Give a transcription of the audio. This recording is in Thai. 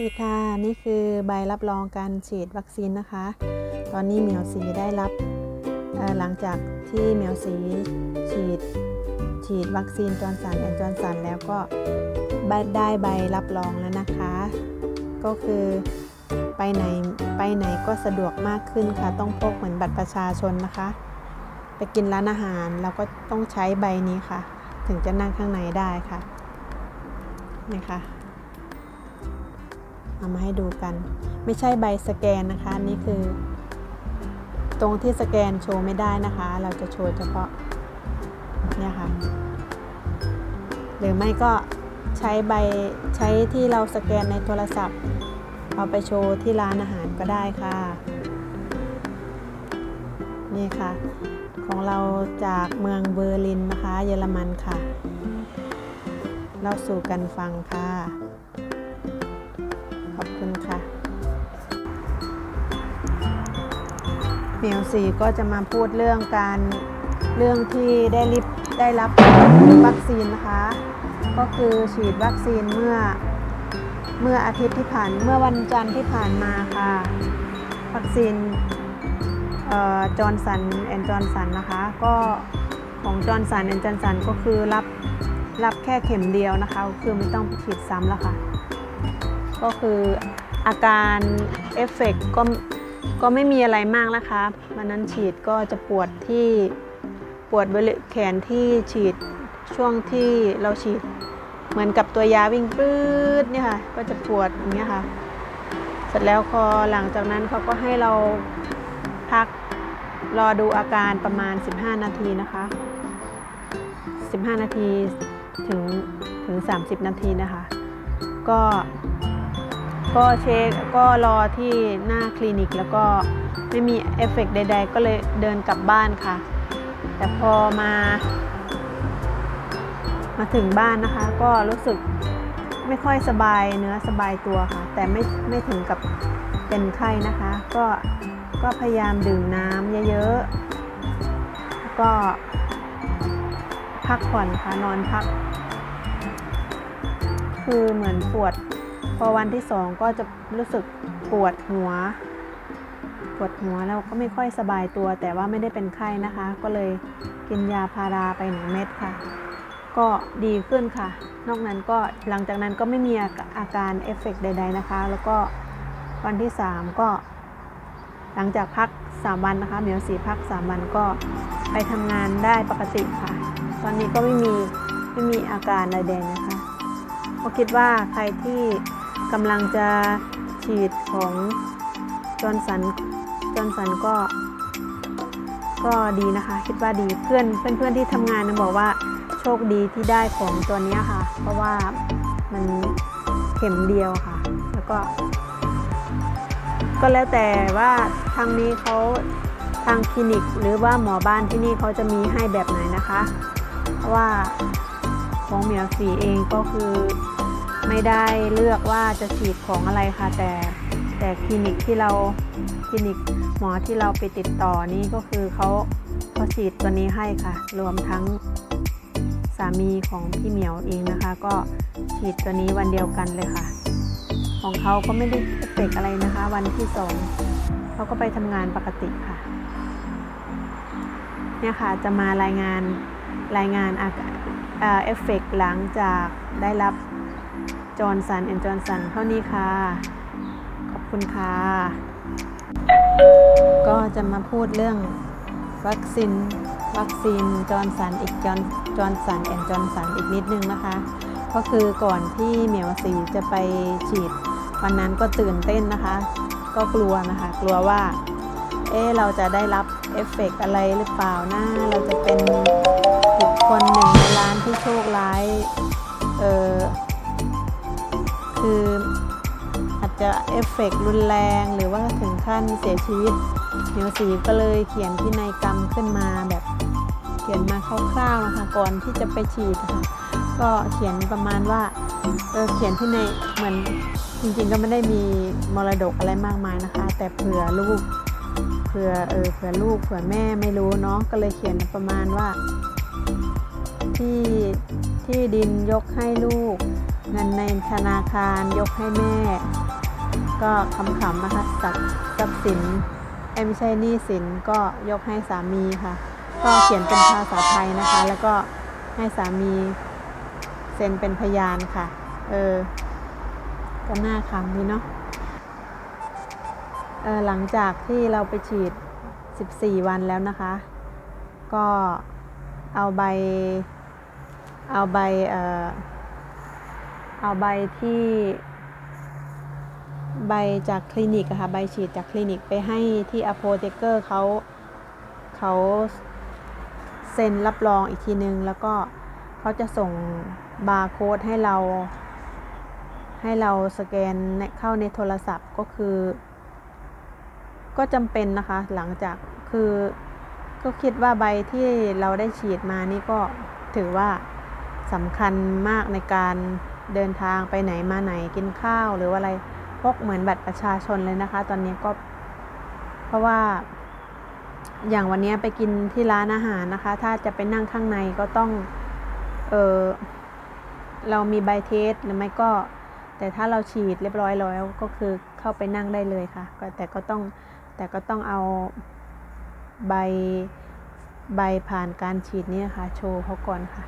ดีค่ะ นี่คือใบรับรองการฉีดวัคซีนนะคะ ตอนนี้เหมียวสีได้รับหลังจากที่เหมียวสีฉีดฉีดวัคซีนจอร์นสันแอนจอร์นสันแล้วก็ได้ใบรับรองแล้วนะคะ ก็คือไปไหนไปไหนก็สะดวกมากขึ้นค่ะ ต้องพกเหมือนบัตรประชาชนนะคะ ไปกินร้านอาหารเราก็ต้องใช้ใบนี้ค่ะ ถึงจะนั่งข้างในได้ค่ะนี่ค่ะ เอามาให้ดูกัน ไม่ใช่ใบสแกนนะคะนี่คือ ตรงที่สแกนโชว์ไม่ได้นะคะ เราจะโชว์เฉพาะเนี่ยค่ะ หรือไม่ก็ใช้ใบใช้ที่เราสแกนในโทรศัพท์ เอาไปโชว์ที่ร้านอาหารก็ได้ค่ะ นี่ค่ะ ของเราจากเมืองเบอร์ลินนะคะ เยอรมันค่ะเล่าสู่กันฟังค่ะ ขอบคุณค่ะเมียวสีก็จะมาพูดเรื่องการเรื่องที่ได้ริบได้รับวัคซีนนะคะ ก็คือฉีดวัคซีนเมื่อเมื่ออาทิตย์ที่ผ่านเมื่อวันจันทร์ที่ผ่านมาค่ะ วัคซีนจอร์นสันแอนจอร์นสันนะคะก็ของจอร์นสันแอนจอร์นสันก็คือรับรับแค่เข็มเดียวนะคะ คือไม่ต้องไปฉีดซ้ำแล้วค่ะ ก็คืออาการเอฟเฟกต์ก็ก็ไม่มีอะไรมากนะคะวันนั้นฉีดก็จะปวดที่ปวดบริเวณแขนที่ฉีดช่วงที่เราฉีด เหมือนกับตัวยาวิ่งปื๊ดเนี่ยค่ะ ก็จะปวดอย่างเงี้ยค่ะ เสร็จแล้วพอหลังจากนั้นเขาก็ให้เราพักรอดูอาการประมาณ 15 นาทีนะคะ 15 นาทีถึงถึง 30 นาทีนะคะ ก็ ก็เช็คก็รอที่หน้าคลินิก แล้วก็ไม่มีเอฟเฟกต์ใด ๆ ก็เลยเดินกลับบ้านค่ะ แต่พอมา มาถึงบ้านนะคะ ก็รู้สึกไม่ค่อยสบายเนื้อสบายตัวค่ะ แต่ไม่ไม่ถึงกับเป็นไข้นะคะ ก็ก็พยายามดื่มน้ำเยอะๆแล้วก็พักผ่อนค่ะนอนพัก คือเหมือนปวด พอวันที่สองก็จะรู้สึกปวดหัว ปวดหัวแล้วก็ไม่ค่อยสบายตัว แต่ว่าไม่ได้เป็นไข้นะคะ ก็เลยกินยาพาราไปหนึ่งเม็ดค่ะ ก็ดีขึ้นค่ะ นอกนั้นก็หลังจากนั้นก็ไม่มีอาการเอฟเฟกต์ใด ๆนะคะ แล้วก็วันที่ 3 ก็ หลังจากพัก 3 วันนะคะเหมียวสีพัก 3 วันก็ไปทำงานได้ปกติค่ะ ตอนนี้ก็ไม่มีไม่มีอาการใดๆนะคะก็คิดว่าใครที่ กำลังจะฉีดของจอร์นสันจอร์นสันก็ ก็ดีนะคะ คิดว่าดีเพื่อนเพื่อนเพื่อนที่ทำงานนะบอกว่าโชคดีที่ได้ของตัวนี้ค่ะ เพราะว่ามันเข็มเดียวค่ะ แล้วก็ ก็แล้วแต่ว่าทางนี้เขาทางคลินิก หรือว่าหมอบ้านที่นี่เขาจะมีให้แบบไหนนะคะ เพราะว่าของเหมียวสีเองก็คือ ไม่ได้เลือกว่าจะฉีดของอะไรค่ะ แต่แต่คลินิกที่เราคลินิกหมอที่เราไปติดต่อนี่ก็คือเขาเขาฉีดตัวนี้ให้ค่ะ รวมทั้งสามีของพี่เหมียวเองนะคะ ก็ฉีดตัวนี้วันเดียวกันเลยค่ะ ของเขาก็ไม่ได้เอฟเฟกอะไรนะคะ วันที่สองเขาก็ไปทำงานปกติค่ะ เนี่ยค่ะจะมารายงานรายงานอาการเอฟเฟกต์หลังจากได้รับ จอร์นสันแอนจอร์นสันเท่านี้ค่ะ ขอบคุณค่ะ ก็จะมาพูดเรื่องวัคซีนวัคซีนจอร์นสันอีกจอร์นจอร์นสันแอนจอร์นสันอีกนิดนึงนะคะ ก็คือก่อนที่เหมียวสีจะไปฉีด วันนั้นก็ตื่นเต้นนะคะ ก็กลัวนะคะ กลัวว่า เอ๊เราจะได้รับเอฟเฟกต์อะไรหรือเปล่านะเราจะเป็นบุคคลหนึ่งในล้านที่โชคร้าย เออ คืออาจจะเอฟเฟกต์รุนแรงหรือว่าถึงขั้นเสียชีวิตเหนียวสีก็เลยเขียนพินัยกรรมขึ้นมาแบบเขียนมาคร่าวๆนะคะก่อนที่จะไปฉีดนะคะก็เขียนประมาณว่าเออเขียนที่ในยเหมือนจริงๆก็ไม่ได้มีมรดกอะไรมากมายนะคะ แต่เผื่อลูกเผื่อเออเผื่อลูกเผื่อแม่ไม่รู้เนาะก็เลยเขียนประมาณว่าที่ที่ดินยกให้ลูก เงินในธนาคารยกให้แม่ ก็คำๆนะคะทรัพย์ทรัพย์สินเอ้ยไม่ใช่หนี้สินก็ยกให้สามีค่ะ ก็เขียนเป็นภาษาไทยนะคะ แล้วก็ให้สามีเซ็นเป็นพยานค่ะ เออ ก็น่าคำดีเนาะเออหลังจากที่เราไปฉีด 14 วันแล้วนะคะ ก็เอาใบ เอาใบเอ่อ เอาใบที่ใบจากคลินิกอะค่ะใบฉีดจากคลินิกไปให้ที่อโ o เทเกอร์เขาเขาเซ็นรับรองอีกทีนึง แล้วก็เขาจะส่งบาร์โค้ดให้เรา ให้เราสแกนเข้าในโทรศัพท์ก็คือ ก็จำเป็นนะคะหลังจากคือก็คิดว่าใบที่เราได้ฉีดมานี่ก็ถือว่าสำคัญมากในการ เดินทางไปไหนมาไหนกินข้าวหรือว่าอะไรพกเหมือนบัตรประชาชนเลยนะคะ ตอนนี้ก็ เพราะว่า อย่างวันนี้ไปกินที่ร้านอาหารนะคะ ถ้าจะไปนั่งข้างในก็ต้อง เออเรามีใบเทสหรือไม่ก็ แต่ถ้าเราฉีดเรียบร้อยแล้วก็คือเข้าไปนั่งได้เลยค่ะก็แต่ก็ต้องแต่ก็ต้องเอาใบใบผ่านการฉีดนี่นะคะโชว์เขาก่อนค่ะ